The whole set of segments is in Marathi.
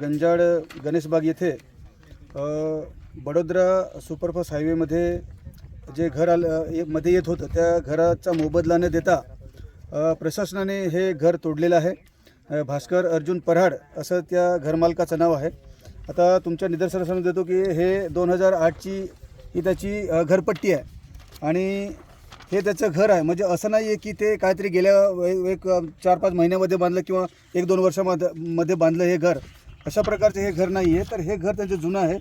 गंजाड गणेशबाग येथे बडोदरा सुपरफास्ट हायवेमध्ये जे घर आलं ये- मध्ये येत होतं त्या घराचा मोबदला न देता प्रशासनाने हे घर तोडलेलं आहे. भास्कर अर्जुन पराड असं त्या घरमालकाचं नाव आहे. आता तुमच्या निदर्शनासमोर देतो की हे दोन हजार आठची ही त्याची घरपट्टी आहे. आणि हे त्याचं घर आहे. म्हणजे असं नाही आहे की ते काहीतरी गेल्या वे- एक चार पाच महिन्यामध्ये बांधलं किंवा एक दोन वर्षामध्ये मध्ये बांधलं हे घर. अशा प्रकारचे हे घर नाही आहे तर हे घर त्यांचं जुनं आहे.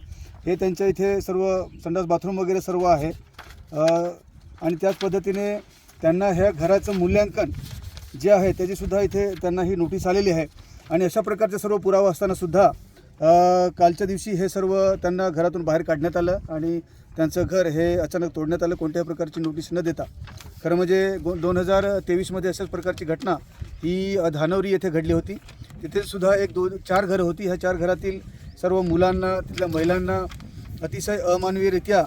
हे त्यांच्या इथे सर्व संडास बाथरूम वगैरे सर्व आहे. आणि त्याच पद्धतीने त्यांना ह्या घराचं मूल्यांकन जे आहे त्याचीसुद्धा इथे त्यांना ही नोटीस आलेली आहे. आणि अशा प्रकारचे सर्व पुरावा असतानासुद्धा कालच्या दिवशी हे सर्व त्यांना घरातून बाहेर काढण्यात आलं आणि त्यांचं घर हे अचानक तोडण्यात आलं कोणत्याही प्रकारची नोटीस न देता. खरं म्हणजे गो दोन हजार तेवीसमध्ये अशाच प्रकारची घटना ही धानवरी येथे घडली होती. तिथे सुद्धा एक दोन चार घरं होती. ह्या चार घरातील सर्व मुलांना तिथल्या महिलांना अतिशय अमानवीयरित्या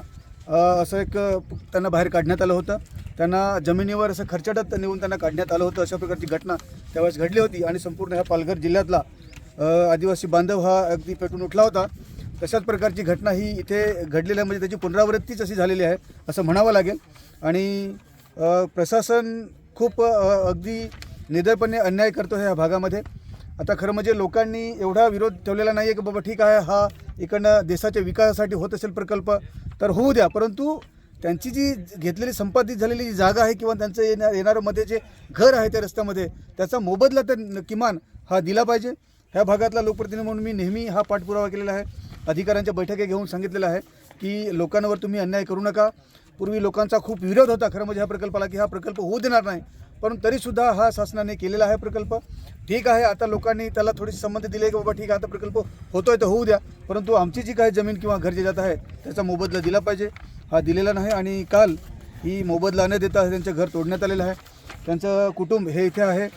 असं एक त्यांना बाहेर काढण्यात आलं होतं. त्यांना जमिनीवर असं खर्चाटत नेऊन त्यांना काढण्यात आलं होतं. अशा प्रकारची घटना त्यावेळेस घडली होती आणि संपूर्ण ह्या पालघर जिल्ह्यातला आदिवासी बांधव हा अगदी पेटून उठला होता. तशाच प्रकारची घटना ही इथे घडलेली आहे. म्हणजे त्याची पुनरावृत्तीच अशी झालेली आहे असं म्हणावं लागेल. आणि प्रशासन खूप अगदी निर्दयपणे अन्याय करतो ह्या भागामध्ये. आता खरं म्हणजे लोकांनी एवढा विरोध ठेवलेला नाही आहे की बाबा ठीक आहे हा इकडनं देशाच्या विकासासाठी होत असेल प्रकल्प तर होऊ द्या. परंतु त्यांची जी घेतलेली संपादित झालेली जी जागा आहे किंवा त्यांचं येणार येणारं मध्ये जे घर आहे त्या रस्त्यामध्ये त्याचा मोबदला तर किमान हा दिला पाहिजे. ह्या भागातला लोकप्रतिनिधी म्हणून मी नेहमी हा पाठपुरावा केलेला आहे. अधिकाऱ्यांच्या बैठकी घेऊन सांगितलेलं आहे की लोकांवर तुम्ही अन्याय करू नका. पूर्वी लोकांचा खूप विरोध होता खरं म्हणजे ह्या प्रकल्पाला की हा प्रकल्प होऊ देणार नाही. परंतु तरीसुद्धा हा शासनाने केलेला आहे प्रकल्प. ठीक आहे आता लोकांनी त्याला थोडीशी संमती दिली आहे की बाबा ठीक आहे आता प्रकल्प होतोय तर होऊ द्या. परंतु आमची जी काही जमीन किंवा घर जे जात आहे त्याचा मोबदला दिला पाहिजे. हा दिलेला नाही आणि काल ही मोबदला न देता त्यांचं घर तोडण्यात आलेलं आहे. त्यांचं कुटुंब हे इथे आहे.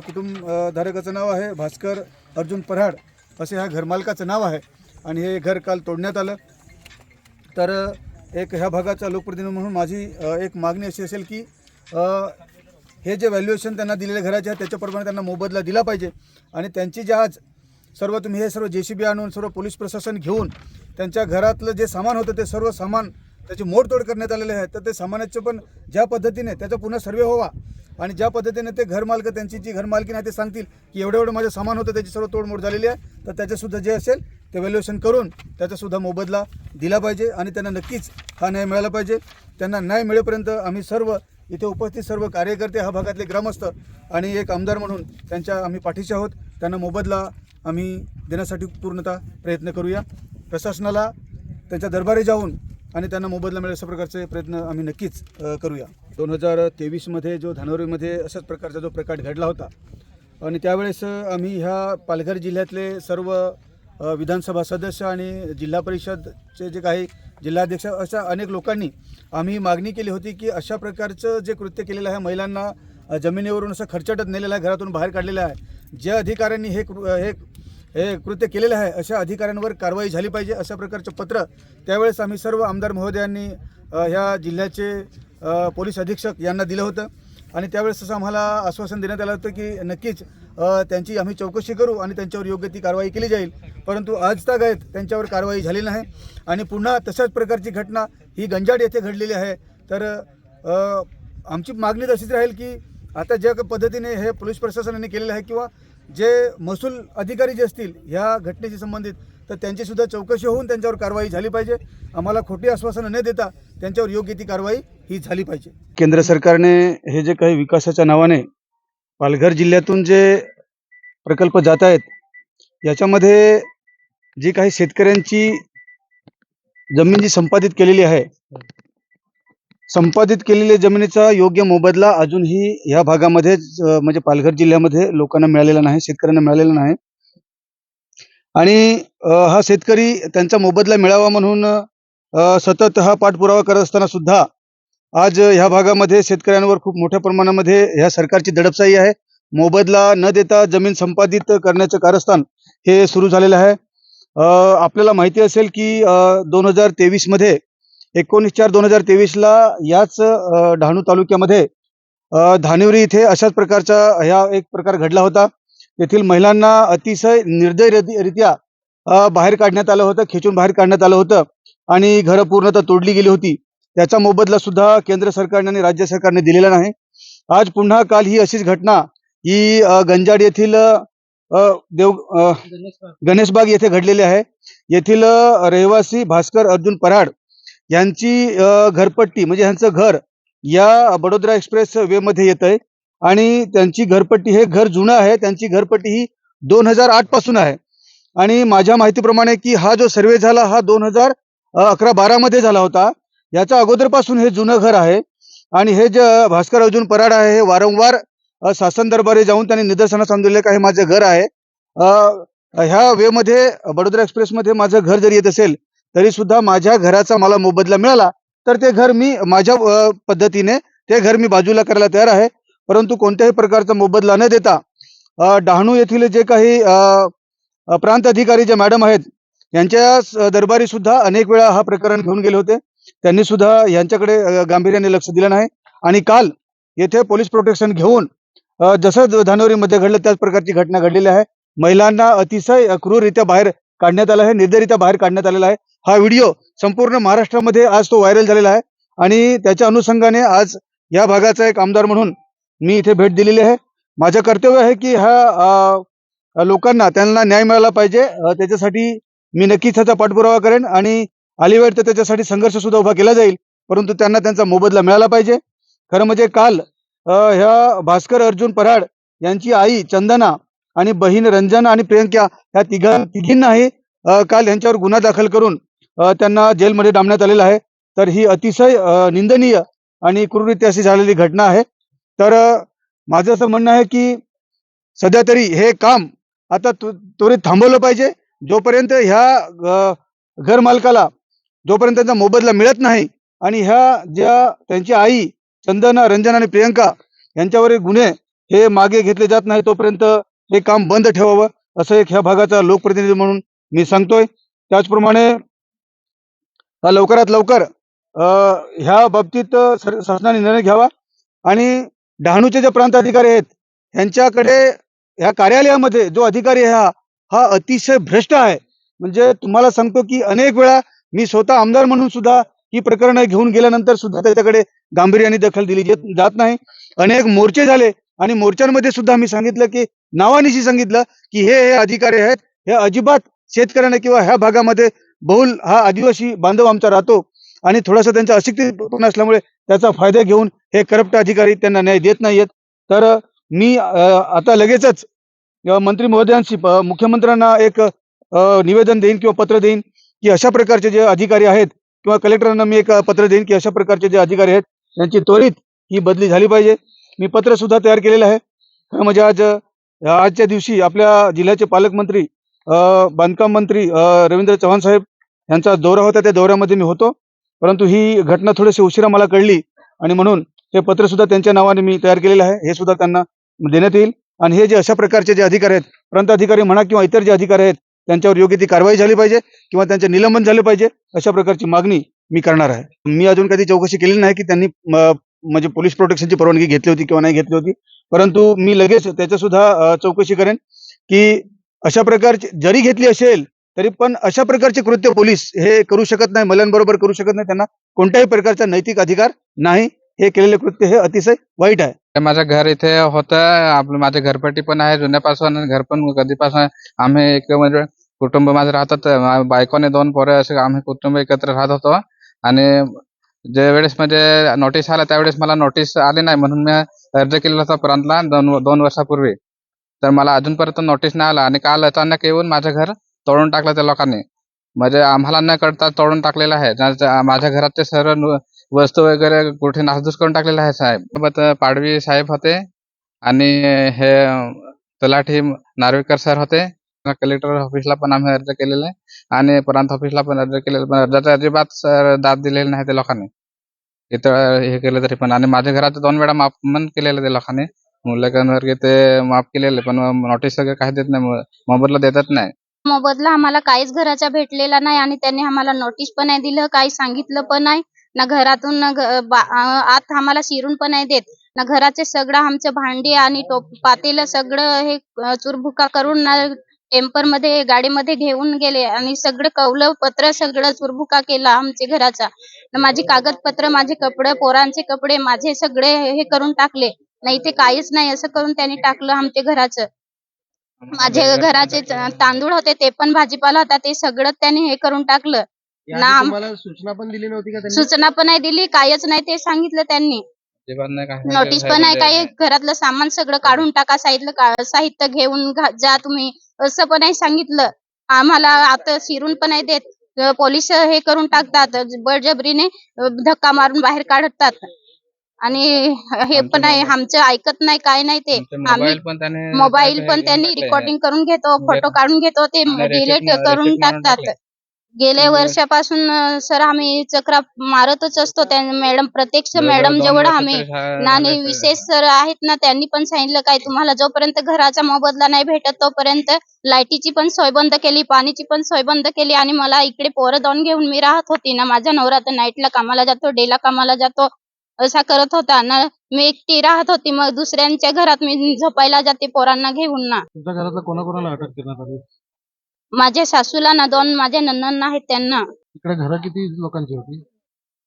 कुटुंब धारकाचं नाव आहे भास्कर अर्जुन पराड असे ह्या घरमालकाचं नाव आहे आणि हे घर काल तोडण्यात आलं. तर एक ह्या भागाचा लोकप्रतिनिधी म्हणून माझी एक मागणी अशी असेल की हे जे व्हॅल्युएशन त्यांना दिलेले घराचे आहे त्याच्याप्रमाणे त्यांना मोबदला दिला पाहिजे. आणि त्यांची जे आज सर्व तुम्ही हे सर्व जे सी बी आणून सर्व पोलीस प्रशासन घेऊन त्यांच्या घरातलं जे सामान होतं ते सर्व सामान त्याची मोडतोड करण्यात आलेले आहे तर ते सामानाचं पण ज्या पद्धतीने त्याचा पुन्हा सर्वे व्हावा आणि ज्या पद्धतीने ते घरमालक त्यांची जी घरमालकीन आहे ते सांगतील की एवढं एवढं माझं सामान होतं त्याची सर्व तोडमोड झालेली आहे तर त्याच्यासुद्धा जे असेल ते व्हॅल्युएशन करून त्याचासुद्धा मोबदला दिला पाहिजे. आणि त्यांना नक्कीच हा न्याय मिळाला पाहिजे. त्यांना न्याय मिळेपर्यंत आम्ही सर्व इथे उपस्थित सर्व कार्यकर्ते हा भागातले ग्रामस्थ आणि एक आमदार म्हणून त्यांच्या आम्ही पाठीशी आहोत. त्यांना मोबदला आम्ही देण्यासाठी पूर्णतः प्रयत्न करूया. प्रशासनाला त्यांच्या दरबारी जाऊन आणि त्यांना मोबदला मिळेल अशा प्रकारचे प्रयत्न आम्ही नक्कीच करूया. दोन हजार तेवीसमध्ये जो धानोरीमध्ये अशाच प्रकारचा जो प्रकार घडला होता आणि त्यावेळेस आम्ही ह्या पालघर जिल्ह्यातले सर्व विधानसभा सदस्य आणि जिल्हा परिषदचे जे काही जिल्हाध्यक्ष अशा अनेक लोकांनी आम्ही मागणी केली होती की अशा प्रकारचं जे कृत्य केलेलं आहे महिलांना जमिनीवरून असं खर्चाटत नेलेलं आहे घरातून बाहेर काढलेलं आहे ज्या अधिकाऱ्यांनी हे कृ- हे हे कृत्य केलेलं आहे अशा अधिकाऱ्यांवर कारवाई झाली पाहिजे अशा प्रकारचं पत्र त्यावेळेस आम्ही सर्व आमदार महोदयांनी ह्या जिल्ह्याचे पोलीस अधीक्षक यांना दिलं होतं. आणि त्यावेळेस असं आम्हाला आश्वासन देण्यात आलं होतं की नक्कीच त्यांची आम्ही चौकशी करू आणि त्यांच्यावर योग्य ती कारवाई केली जाईल. परंतु आज तागायत त्यांच्यावर कारवाई झाली नाही. आणि पुन्हा तशाच प्रकारची घटना ही गंजाड येथे घडलेली आहे. तर आमची मागणी तशीच राहील की आता ज्या पद्धतीने हे पोलीस प्रशासनाने केलेलं आहे किंवा जे महसूल अधिकारी जे असतील ह्या घटनेशी संबंधित तर त्यांची सुद्धा चौकशी होऊन त्यांच्यावर कारवाई झाली पाहिजे. आम्हाला खोटी आश्वासनं न देता त्यांच्यावर योग्य ती कारवाई ही झाली पाहिजे. केंद्र सरकारने हे जे काही विकासाच्या नावाने पालघर जिल्ह्यातून जे प्रकल्प जात आहेत याच्यामध्ये जी काही शेतकऱ्यांची जमीन जी संपादित केलेली आहे संपादित केलेल्या जमिनीचा योग्य मोबदला अजूनही या भागामध्ये म्हणजे पालघर जिल्ह्यामध्ये लोकांना मिळालेला नाही शेतकऱ्यांना मिळालेला नाही. आणि हा शेतकरी त्यांचा मोबदला मिळावा म्हणून अं, सतत हा पाठपुरावा करत असताना सुद्धा आज ह्या भागामध्ये शेतकऱ्यांवर खूप मोठ्या प्रमाणामध्ये ह्या सरकारची दडपशाही आहे. मोबदला न देता जमीन संपादित करण्याचं कारस्थान हे सुरू झालेलं आहे. अं, आपल्याला माहिती असेल की दोन हजार तेवीसमध्ये एकोणीस चार दोन हजार तेवीसला याच डहाणू तालुक्यामध्ये धानिवरी इथे अशाच प्रकारचा ह्या एक प्रकार घडला होता. येथील महिलांना अतिशय निर्दयरित्या बाहेर काढण्यात आलं होतं खेचून बाहेर काढण्यात आलं होतं आणि घरं पूर्णतः तोडली गेली होती. त्याचा मोबदला सुद्धा केंद्र सरकारने आणि राज्य सरकारने दिलेला नाही. आज पुन्हा काल ही अशीच घटना ही गंजाड येथील देव गणेशबाग येथे घडलेली आहे. येथील रहिवासी भास्कर अर्जुन पराड यांची घरपट्टी म्हणजे यांचं घर या बडोदरा एक्सप्रेस वे मध्ये येत आहे आणि त्यांची घरपट्टी हे घर जुनं आहे. त्यांची घरपट्टी ही दोन हजार आठपासून आहे. आणि माझ्या माहितीप्रमाणे की हा जो सर्वे झाला हा दोन हजार अकरा बारा मध्ये झाला होता. याच्या अगोदरपासून हे जुनं घर आहे. आणि हे जे भास्कर अर्जुन पराड आहे हे वारंवार शासन दरबारी जाऊन त्यांनी निदर्शनास आणून का हे माझं घर आहे. ह्या वेमध्ये बडोदरा एक्सप्रेस मध्ये माझं घर जरी येत असेल तरी सुद्धा माझ्या घराचा मला मोबदला मिळाला. तर ते घर मी माझ्या पद्धतीने ते घर मी बाजूला करायला तयार आहे. परंतु कोणत्याही प्रकारचा मोबदला न देता डहाणू येथील जे काही अ, प्रांत अधिकारी जे मॅडम आहेत यांच्या दरबारी सुद्धा अनेक वेळा हा प्रकरण घेऊन गेले होते. त्यांनी सुद्धा यांच्याकडे गांभीर्याने लक्ष दिलं नाही. आणि काल येथे पोलीस प्रोटेक्शन घेऊन जसं धानोरीमध्ये घडलं त्याच प्रकारची घटना घडलेली आहे. महिलांना अतिशय अ, क्रूररित्या बाहेर काढण्यात आलं आहे निर्दयरित्या बाहेर काढण्यात आलेला आहे. हा व्हिडिओ संपूर्ण महाराष्ट्रामध्ये आज तो व्हायरल झालेला आहे. आणि त्याच्या अनुषंगाने आज या भागाचा एक आमदार म्हणून मी इथे भेट दिलेली आहे. माझं कर्तव्य आहे की हा लोकांना त्यांना न्याय मिळाला पाहिजे. त्याच्यासाठी मी नक्कीच त्याचा पाठपुरावा करेन आणि अलिवेळ तर त्याच्यासाठी संघर्ष सुद्धा उभा केला जाईल परंतु त्यांना त्यांचा मोबदला मिळाला पाहिजे. खरं म्हणजे काल ह्या भास्कर अर्जुन पराड यांची आई चंदना आणि बहीण रंजना आणि प्रियंका ह्या तिघा तिघींनाही काल यांच्यावर गुन्हा दाखल करून त्यांना जेलमध्ये डांबण्यात आलेला आहे. तर ही अतिशय निंदनीय आणि क्रूररित्या अशी झालेली घटना आहे. तर माझं असं म्हणणं आहे की सध्या तरी हे काम आता त्वरित थांबवलं पाहिजे. जोपर्यंत ह्या घर मालकाला जोपर्यंत त्यांचा मोबदला मिळत नाही आणि ह्या ज्या त्यांची आई चंदना रंजन आणि प्रियंका यांच्यावरील गुन्हे हे मागे घेतले जात नाही तोपर्यंत हे काम बंद ठेवावं असं एक ह्या भागाचा लोकप्रतिनिधी म्हणून मी सांगतोय. त्याचप्रमाणे लवकरात लवकर ह्या बाबतीत शासनाने निर्णय घ्यावा आणि डहाणूचे जे प्रांत अधिकारी आहेत यांच्याकडे ह्या कार्यालयामध्ये जो अधिकारी आहे हा हा अतिशय भ्रष्ट आहे. म्हणजे तुम्हाला सांगतो की अनेक वेळा मी स्वतः आमदार म्हणून सुद्धा ही प्रकरणं घेऊन गेल्यानंतर सुद्धा त्याच्याकडे गांभीर्याने दखल दिली जात नाही. अनेक मोर्चे झाले आणि मोर्चांमध्ये सुद्धा मी सांगितलं की नावानिशी सांगितलं की हे हे अधिकारी आहेत हे अजिबात शेतकऱ्यांना किंवा ह्या भागामध्ये बहुल हा आदिवासी बांधव आमचा राहतो आणि थोडासा त्यांचा अशिक्षित असल्यामुळे त्याचा फायदा घेऊन हे करप्ट अधिकारी त्यांना न्याय देत नाहीयेत. तर मी अ, आता लगेचच मंत्री महोदयांशी मुख्यमंत्र्यांना एक निवेदन देईन किंवा पत्र देईन की अशा प्रकारचे जे अधिकारी आहेत किंवा कलेक्टरांना मी एक पत्र देईन की अशा प्रकारचे जे अधिकारी आहेत त्यांची त्वरित ही बदली झाली पाहिजे. मी पत्र सुद्धा तयार केलेलं आहे. खरं म्हणजे आज आजच्या दिवशी आपल्या जिल्ह्याचे पालकमंत्री बांधकाम मंत्री रवींद्र चव्हाण साहेब यांचा दौरा होता. त्या दौऱ्यामध्ये मी होतो. परंतु ही घटना थोडीशी उशिरा मला कळली आणि म्हणून हे पत्र सुद्धा त्यांच्या नावाने मी तयार केलेलं आहे. हे सुद्धा त्यांना देण्यात येईल. आणि हे जे अशा प्रकारचे जे अधिकारी आहेत प्रांत अधिकारी म्हणा किंवा इतर जे अधिकारी आहेत त्यांच्यावर योग्य ती कारवाई झाली पाहिजे किंवा त्यांचे निलंबन झाले पाहिजे अशा प्रकारची मागणी मी करणार आहे. मी अजून कधी चौकशी केलेली नाही की त्यांनी म्हणजे पोलीस प्रोटेक्शनची परवानगी घेतली होती किंवा नाही घेतली होती. परंतु मी लगेच त्याच्या सुद्धा चौकशी करेन की अशा प्रकारची जरी घेतली असेल तरी पण अशा प्रकारचे कृत्य पोलीस हे करू शकत नाही महिलांबरोबर करू शकत नाही. त्यांना कोणत्याही प्रकारचा नैतिक अधिकार नाही. हे केलेले कृत्य हे अतिशय वाईट आहे. माझं घर इथे होतं. आपलं माझे घरपट्टी पण आहे जुन्यापासून घर पण कधीपासून आम्ही एक म्हणजे कुटुंब माझं राहतात. बायकोने दोन पोरं असे आम्ही कुटुंब एकत्र राहत होतो. आणि ज्या वेळेस म्हणजे नोटीस आला त्यावेळेस मला नोटीस आली नाही म्हणून मी अर्ज केलेला होता प्रांतला दोन दोन वर्षापूर्वी. तर मला अजूनपर्यंत नोटीस नाही आला आणि काल अचानक येऊन माझं घर तोडून टाकलं त्या लोकांनी. म्हणजे आम्हाला न कळता तोडून टाकलेलं आहे. माझ्या घरात ते सर्व वस्तू वगैरे कुठे नासधूस करून टाकलेला आहे साहेब. सोबत पाडवी साहेब होते आणि हे तलाठी नार्वेकर सर होते. कलेक्टर ऑफिसला पण आम्ही अर्ज केलेला आहे आणि प्रांत ऑफिसला पण अर्ज केलेला. पण अर्जाचा अजिबात सर दाद दिलेला नाही त्या लोकांनी. इथं हे केलं तरी पण. आणि माझ्या घरात दोन वेळा माफ पण केलेलं त्या लोकांनी. मुलांवर ते माफ केलेले पण नोटीस वगैरे काही देत नाही. मोबदला देतात नाही. मोबदला आम्हाला काहीच घराचा भेटलेला नाही आणि त्यांनी आम्हाला नोटीस पण नाही दिलं काही सांगितलं पण नाही. ना घरातून ना आत आम्हाला शिरून पण नाही देत. ना घराचे सगळं आमचं भांडी आणि टोप पातेलं सगळं हे चुरभुका करून ना टेम्परमध्ये गाडीमध्ये घेऊन गेले आणि सगळं कौलं पत्र सगळं चुरभुका केला आमच्या घराचा. न माझी कागदपत्र माझे कपडे पोरांचे कपडे माझे सगळे हे करून टाकले. नाही ते काहीच नाही असं करून त्यांनी टाकलं आमच्या घराचं. माझे घराचे तांदूळ होते ते पण भाजीपाला होता ते सगळं त्यांनी हे करून टाकलं. याआधी तुम्हाला सूचना पण दिली नव्हती का त्यांनी? सूचना पण नाही दिली काहीच नाही ते सांगितलं त्यांनी. काय नोटीस पण नाही काही घरातलं सामान सगळं काढून टाका साहित्य का- साहित्य घेऊन घा- जा तुम्ही. असं पण नाही सांगितलं. आम्हाला आता शिरून पण नाही देत. अं, पोलीस हे करून टाकतात. बळजबरीने अं, धक्का मारून बाहेर काढतात. आणि हे पण नाही आमचं ऐकत नाही काय नाही ते. आम्ही मोबाईल पण त्याने मोबाईल पण घेऊन त्यांनी टाकले. रेकॉर्डिंग करून घेतो फोटो काढून घेतो ते आणि डिलीट करून receipt मारून टाकतात. गेल्या म्हणजे- वर्षापासून सर आम्ही चक्रा मारतच असतो. त्या मॅडम प्रत्यक्ष मॅडम जेवढं आम्ही आणि. विशेष सर आहेत ना त्यांनी पण सांगितलं काय तुम्हाला जोपर्यंत घराचा मोबदला नाही भेटत तोपर्यंत लाईटीची पण सोय बंद केली पाणीची पण सोय बंद केली आणि मला इकडे पोरं दोन घेऊन मी राहत होती ना. माझा नवरा तर नाईटला कामाला जातो डेला कामाला जातो असा करत होता ना. मी एकटी राहत होती मग दुसऱ्यांच्या घरात मी झोपायला जाते पोरांना घेऊन ना. तुमच्या घरातल्या कोणाकोणाला अटक करण्यात आली? माझ्या सासूला ना दोन माझ्या ननन आहेत त्यांना. इकडे घरं किती लोकांची होती?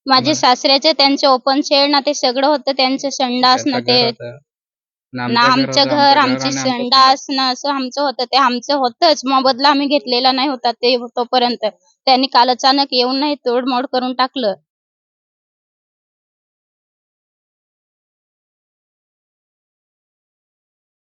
माझे सासऱ्याचे त्यांचे ओपन शेड ना ते सगळं होतं. त्यांचं संडास ना ते. ना आमचं घर आमचं- संडास ना असं आमचं होतं. ते आमचं होतच. मोबदला आम्ही घेतलेला नाही होता ते तोपर्यंत. त्यांनी काल अचानक येऊन नाही तोडमोड करून टाकलं.